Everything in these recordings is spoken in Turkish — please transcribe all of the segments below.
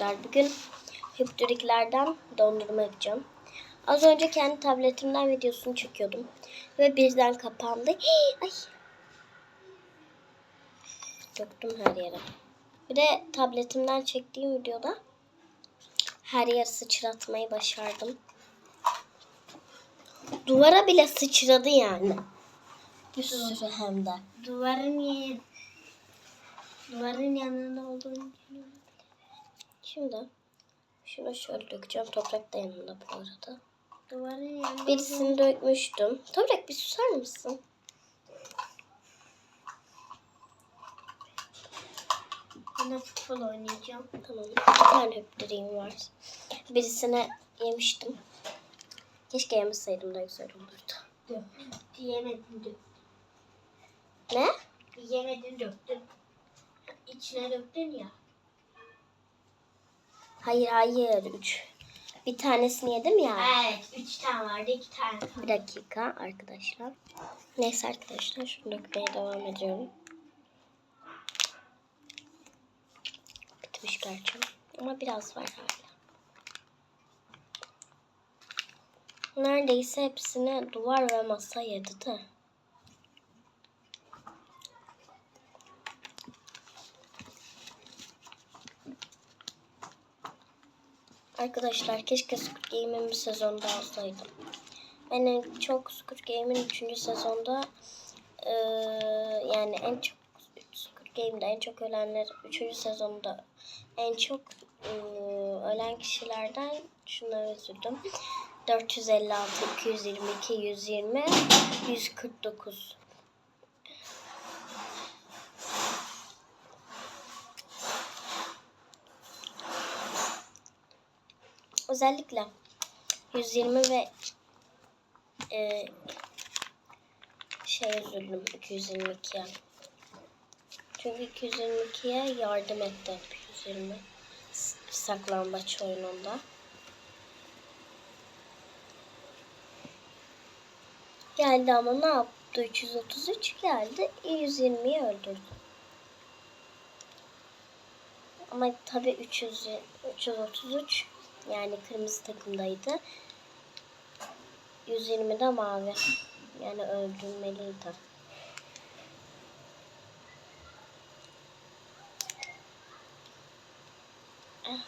arkadaşlar. Bugün hüptüriklerden dondurma yapacağım. Az önce kendi tabletimden videosunu çekiyordum. Ve birden kapandı. Hii, Ay. Döktüm her yere. Bir de tabletimden çektiğim videoda her yer sıçratmayı başardım. Duvara bile sıçradı yani. Bir sürü hem de. Duvarın duvarın yanında olduğunu biliyorum. Şimdi şunu şöyle dökeceğim. Toprak da yanında bu arada. Duvarın yanında Birisini dökmüştüm. Toprak bir susar mısın? Ben de futbol oynayacağım. Tamam. Bir tane hüptüreyim var. Birisine yemiştim. Keşke yemeseydim da güzel olurdu. Döktüm. Yemedin döktüm. Ne? Yemedin döktüm. İçine döktün ya. Hayır hayır. Üç. Bir tanesini yedim ya. Evet. Üç tane vardı. iki tane Bir kaldı. dakika arkadaşlar. Neyse arkadaşlar şunu dökmeye devam ediyorum. Bitmiş gerçi. Ama biraz var hala. Neredeyse hepsini duvar ve masa yedi de. Arkadaşlar keşke Squid Game'in bir sezonu daha olsaydı. Ben en çok Squid Game'in 3. sezonda eee, yani en çok Squid Game'de en çok ölenler 3. sezonda en çok eee, ölen kişilerden şunları üzüldüm. 456, 222, 120, 149. Özellikle 120 ve e, şey üzüldüm 222'ye. Çünkü 222'ye yardım etti 120 s- saklambaç oyununda. Geldi ama ne yaptı? 333 geldi. 120'yi öldürdü. Ama tabii 300, 333 yani kırmızı takımdaydı. 120 de mavi. Yani öldürmeliydi. Eh.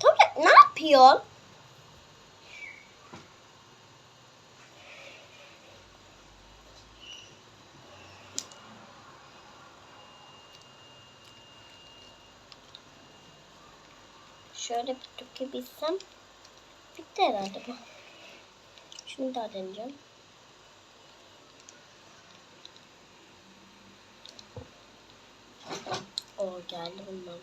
Toprak ne yapıyor? Şöyle bir dökebilsem bitti herhalde bu. Şunu daha deneyeceğim. O geldi bundan.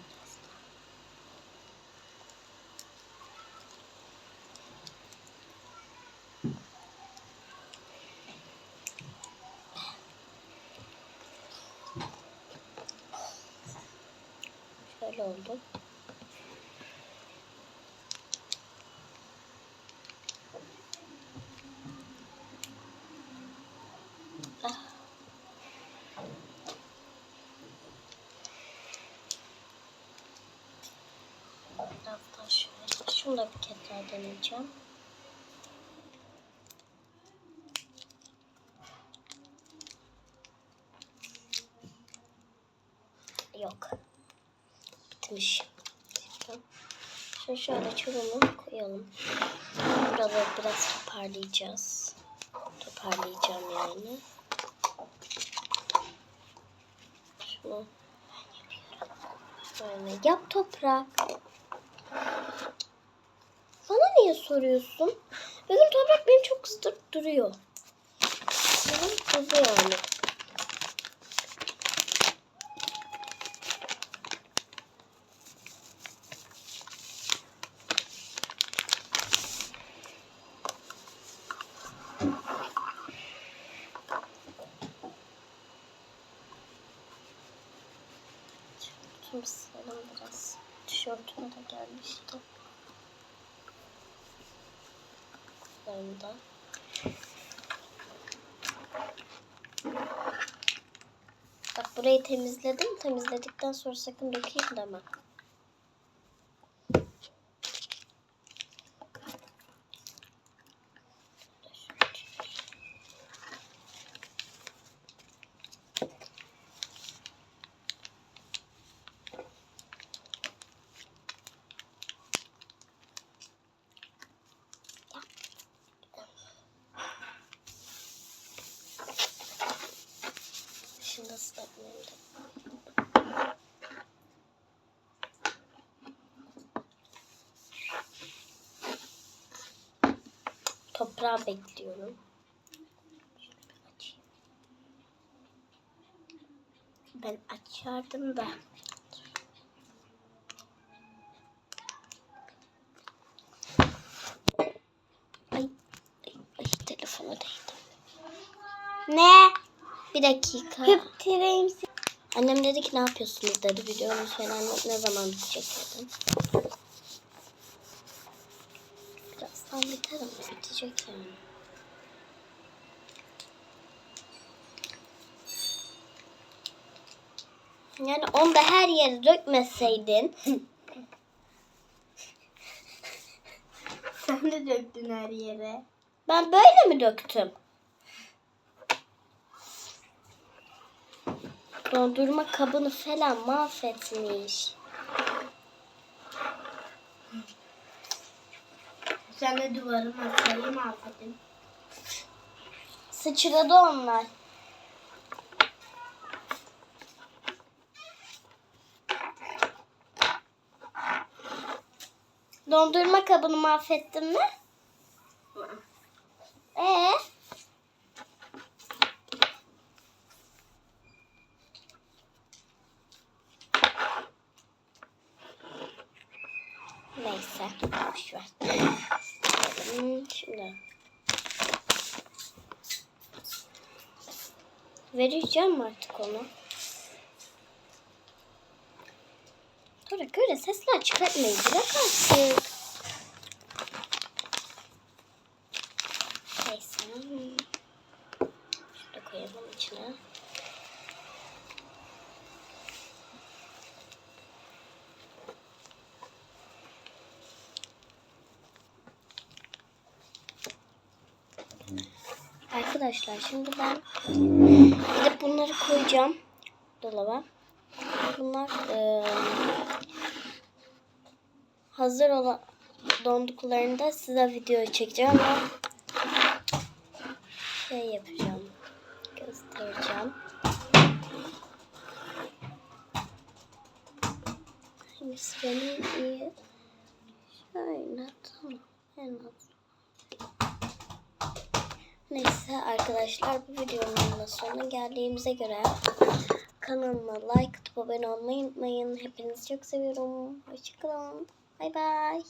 Şöyle oldu. Ah. Biraz daha şöyle. Şunu da bir kez daha deneyeceğim. Yok. Bitmiş. Şimdi şöyle çubuğumu koyalım. Buraları biraz toparlayacağız. Toparlayacağım yani. Şunu böyle yap toprak. Bana niye soruyorsun? Bugün toprak beni çok kızdırıp duruyor. Benim kızı yani. Şimdi biraz. Tişörtüme de gelmişti. yanında. Bak burayı temizledim. Temizledikten sonra sakın dökeyim deme. Islatmayayım da. Toprağı bekliyorum. Şunu. Ben açardım da. Bir dakika. Hüptireyim Annem dedi ki ne yapıyorsunuz dedi. Videomuz falan ne zaman bitecek dedim. Birazdan biter ama bitecek yani. Yani onu da her yere dökmeseydin. Sen de döktün her yere. Ben böyle mi döktüm? Dondurma kabını falan mahvetmiş. Sen de duvarı masayı mahvettin. Sıçradı onlar. Dondurma kabını mahvettin mi? Ee? Neyse. Boş ver. Hmm, Şimdi. Vereceğim artık onu. Sonra böyle sesler çıkartmayı bırak. Neyse. Şunu da koyalım içine. Arkadaşlar şimdi ben gidip bunları koyacağım dolaba. Bunlar eee, hazır olan donduklarında size video çekeceğim ve şey yapacağım. Göstereceğim. Şimdi benim iyi. Şöyle tamam. En az. Neyse arkadaşlar bu videonun da sonuna geldiğimize göre kanalıma like atıp abone olmayı unutmayın. Hepinizi çok seviyorum. Hoşçakalın. Bay bay.